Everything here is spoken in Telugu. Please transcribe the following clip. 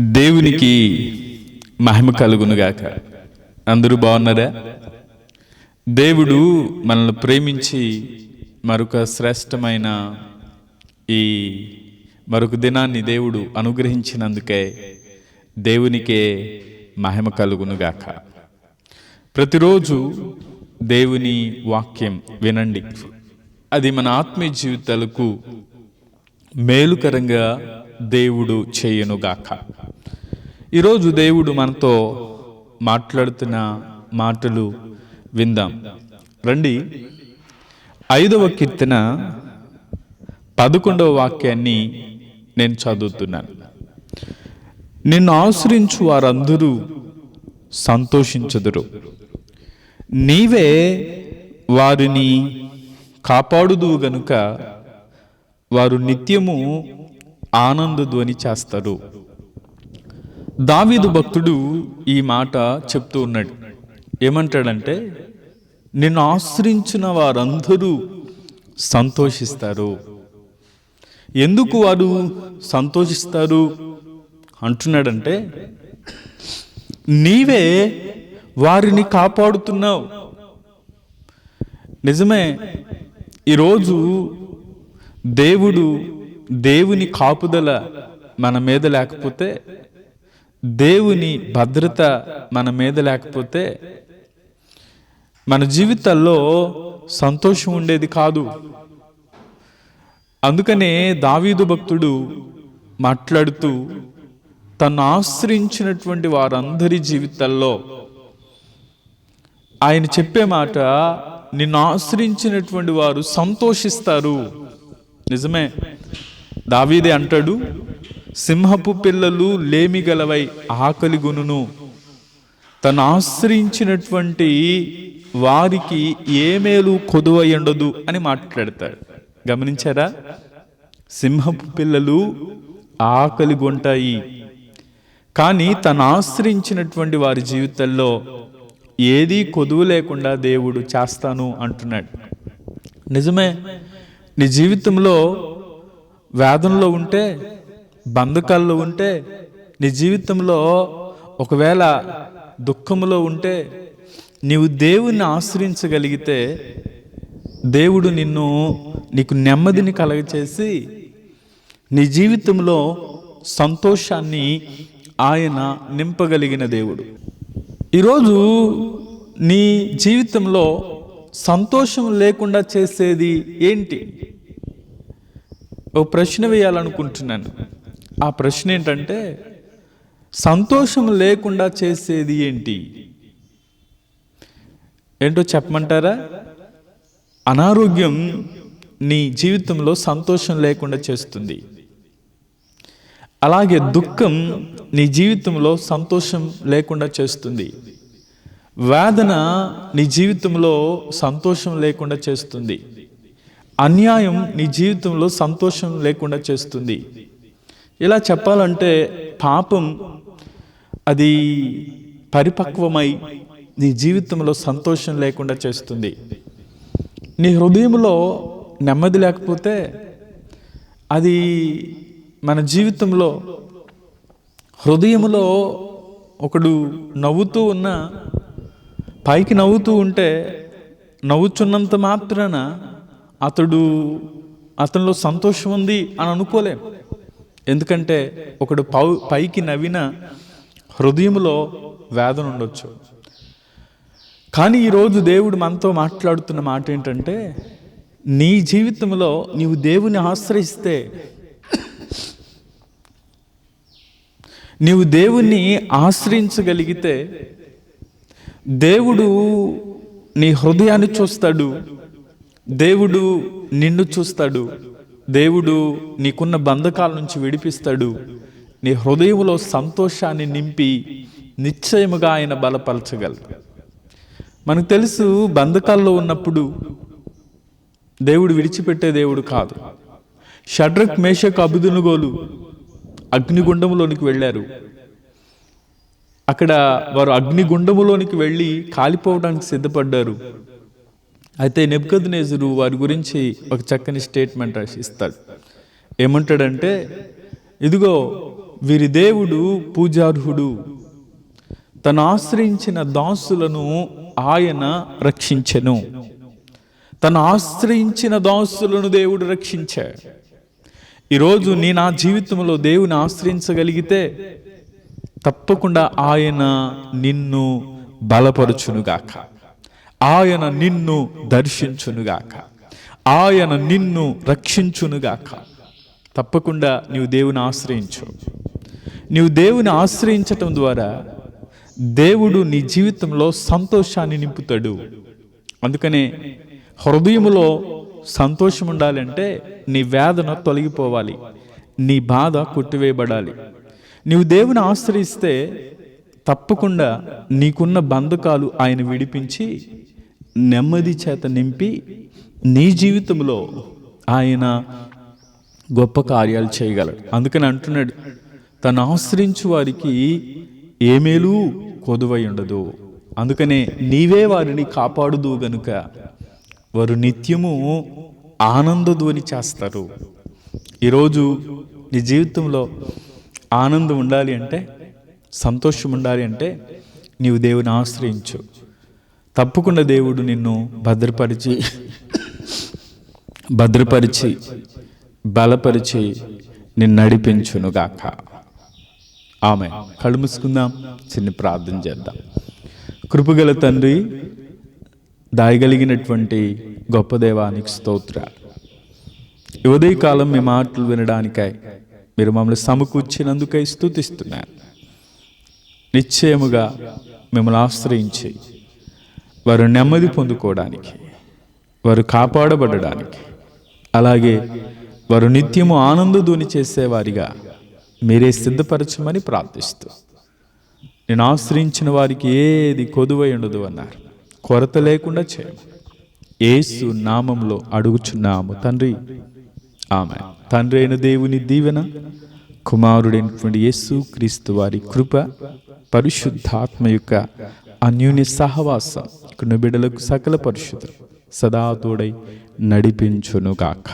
దేవునికి మహిమ కలుగునుగాక. అందరూ బాగున్నారా? దేవుడు మనల్ని ప్రేమించి మరొక శ్రేష్టమైన ఈ మరొక దినాన్ని దేవుడు అనుగ్రహించినందుకే దేవునికే మహిమ కలుగునుగాక. ప్రతిరోజు దేవుని వాక్యం వినండి. అది మన ఆత్మీయ జీవితాలకు మేలుకరంగా దేవుడు చేయనుగాక. ఈరోజు దేవుడు మనతో మాట్లాడుతున్న మాటలు విందాం. రండి. ఐదవ కీర్తన పదకొండవ వాక్యాన్ని నేను చదువుతున్నాను. నిన్ను ఆశ్రయించు వారందరూ సంతోషించదురు. నీవే వారిని కాపాడుదు గనుక వారు నిత్యము ఆనంద ధ్వని చేస్తారు. దావీదు భక్తుడు ఈ మాట చెప్తూ ఉన్నాడు. ఏమంటాడంటే నిన్ను ఆశ్రయించిన వారందరూ సంతోషిస్తారు. ఎందుకు వారు సంతోషిస్తారు? అంటున్నాడంటే నీవే వారిని కాపాడుతున్నావు. నిజమే ఈరోజు దేవుడు దేవుని కాపుదల మన మీద లేకపోతే దేవుని భద్రత మన మీద లేకపోతే మన జీవితాల్లో సంతోషం ఉండేది కాదు. అందుకనే దావీదు భక్తుడు మాట్లాడుతూ తను ఆశ్రయించినటువంటి వారందరి జీవితాల్లో ఆయన చెప్పే మాట నిన్ను ఆశ్రయించినటువంటి వారు సంతోషిస్తారు. నిజమే. దావీదే అంటాడు సింహపు పిల్లలు లేమి గలవై ఆకలి తను ఆశ్రయించినటువంటి వారికి ఏ మేలు కొదువై ఉండదు అని మాట్లాడతాడు. గమనించారా? సింహపు పిల్లలు ఆకలి గుంటాయి. కానీ తను ఆశ్రయించినటువంటి వారి జీవితంలో ఏదీ కొదువు లేకుండా దేవుడు చేస్తాను అంటున్నాడు. నిజమే నీ జీవితంలో వేదంలో ఉంటే బంధకాల్లో ఉంటే నీ జీవితంలో ఒకవేళ దుఃఖంలో ఉంటే నీవు దేవుణ్ణి ఆశ్రయించగలిగితే దేవుడు నిన్ను నీకు నెమ్మదిని కలగచేసి నీ జీవితంలో సంతోషాన్ని ఆయన నింపగలిగిన దేవుడు. ఈరోజు నీ జీవితంలో సంతోషం లేకుండా చేసేది ఏంటి? ఓ ప్రశ్న వేయాలనుకుంటున్నాను. ఆ ప్రశ్న ఏంటంటే సంతోషం లేకుండా చేసేది ఏంటి? ఏంటో చెప్పమంటారా? అనారోగ్యం నీ జీవితంలో సంతోషం లేకుండా చేస్తుంది. అలాగే దుఃఖం నీ జీవితంలో సంతోషం లేకుండా చేస్తుంది. వేదన నీ జీవితంలో సంతోషం లేకుండా చేస్తుంది. అన్యాయం నీ జీవితంలో సంతోషం లేకుండా చేస్తుంది. ఇలా చెప్పాలంటే పాపం అది పరిపక్వమై నీ జీవితంలో సంతోషం లేకుండా చేస్తుంది. నీ హృదయంలో నెమ్మది లేకపోతే అది మన జీవితంలో హృదయంలో ఒకడు నవ్వుతూ ఉన్న పైకి నవ్వుతూ ఉంటే నవ్వుచున్నంత మాత్రాన అతడు అతనిలో సంతోషం ఉంది అని అనుకోలేం. ఎందుకంటే ఒకడు పౌ పైకి నవ్విన హృదయంలో వేదన ఉండొచ్చు. కానీ ఈరోజు దేవుడు మనతో మాట్లాడుతున్న మాట ఏంటంటే నీ జీవితంలో నీవు దేవుని ఆశ్రయిస్తే నీవు దేవుణ్ణి ఆశ్రయించగలిగితే దేవుడు నీ హృదయాన్ని చూస్తాడు. దేవుడు నిన్ను చూస్తాడు. దేవుడు నీకున్న బంధకాల నుంచి విడిపిస్తాడు. నీ హృదయంలో సంతోషాన్ని నింపి నిశ్చయముగా ఆయన బలపరచగలరు మనకు తెలుసు బంధకాల్లో ఉన్నప్పుడు దేవుడు విడిచిపెట్టే దేవుడు కాదు. షడ్రక్ మేషక్ అభిదునుగోలు అగ్నిగుండంలోనికి వెళ్ళారు. అక్కడ వారు అగ్నిగుండములోనికి వెళ్ళి కాలిపోవడానికి సిద్ధపడ్డారు. అయితే నెబ్కద్నేజరు వారి గురించి ఒక చక్కని స్టేట్మెంట్ ఇస్తాడు ఏమంటాడంటే ఇదిగో వీరి దేవుడు పూజార్హుడు. తను ఆశ్రయించిన దాసులను ఆయన రక్షించెను. తను ఆశ్రయించిన దాసులను దేవుడు రక్షించాడు. ఈరోజు నీ నా జీవితంలో దేవుని ఆశ్రయించగలిగితే తప్పకుండా ఆయన నిన్ను బలపరుచునుగాక. ఆయన నిన్ను దర్శించునుగాక. ఆయన నిన్ను రక్షించునుగాక. తప్పకుండా నీవు దేవుని ఆశ్రయించు. నీవు దేవుని ఆశ్రయించటం ద్వారా దేవుడు నీ జీవితంలో సంతోషాన్ని నింపుతాడు. అందుకనే హృదయములో సంతోషం ఉండాలంటే నీ వేదన తొలగిపోవాలి. నీ బాధ కొట్టివేయబడాలి. నీవు దేవుని ఆశ్రయిస్తే తప్పకుండా నీకున్న బంధకాలు ఆయన విడిపించి నెమ్మది చేత నింపి నీ జీవితంలో ఆయన గొప్ప కార్యాలు చేయగలడు. అందుకని అంటున్నాడు తను ఆశ్రయించు వారికి ఏమేలూ కొదువై ఉండదు. అందుకనే నీవే వారిని కాపాడుదు గనుక వారు నిత్యము ఆనందధ్వని చేస్తారు. ఈరోజు నీ జీవితంలో ఆనందం ఉండాలి అంటే సంతోషం ఉండాలి అంటే నీవు దేవుని ఆశ్రయించు. తప్పకుండా దేవుడు నిన్ను భద్రపరిచి భద్రపరిచి బలపరిచి నిన్ను నడిపించునుగాక. ఆమె కళ్ళు మూసుకుందాం చిన్న ప్రార్థన చేద్దాం. కృపగల తండ్రి దాయగలిగినటువంటి గొప్ప దేవానికి స్తోత్రాలు. ఉదయకాలం మీ మాటలు వినడానికై మీరు మమ్మల్ని సమకూర్చినందుకై స్తుతిస్తున్నాను. నిశ్చయముగా మిమ్మల్ని ఆశ్రయించి వారు నెమ్మది పొందుకోవడానికి వారు కాపాడబడడానికి అలాగే వారు నిత్యము ఆనందధ్వని చేసేవారిగా మీరే సిద్ధపరచమని ప్రార్థిస్తూ నేను ఆశ్రయించిన వారికి ఏది కొదువై ఉండదు అన్నారు. కొరత లేకుండా చేయము ఏసు నామంలో అడుగుచున్నాము తండ్రి. ఆమె తండ్రి అయిన దేవుని దీవెన కుమారుడైనటువంటి యేసు క్రీస్తు వారి కృప పరిశుద్ధాత్మ యొక్క అన్యోన్య సహవాసం కొన్ని బిడ్డలకు సకల పరిశుద్ధం సదా తోడై నడిపించునుగాక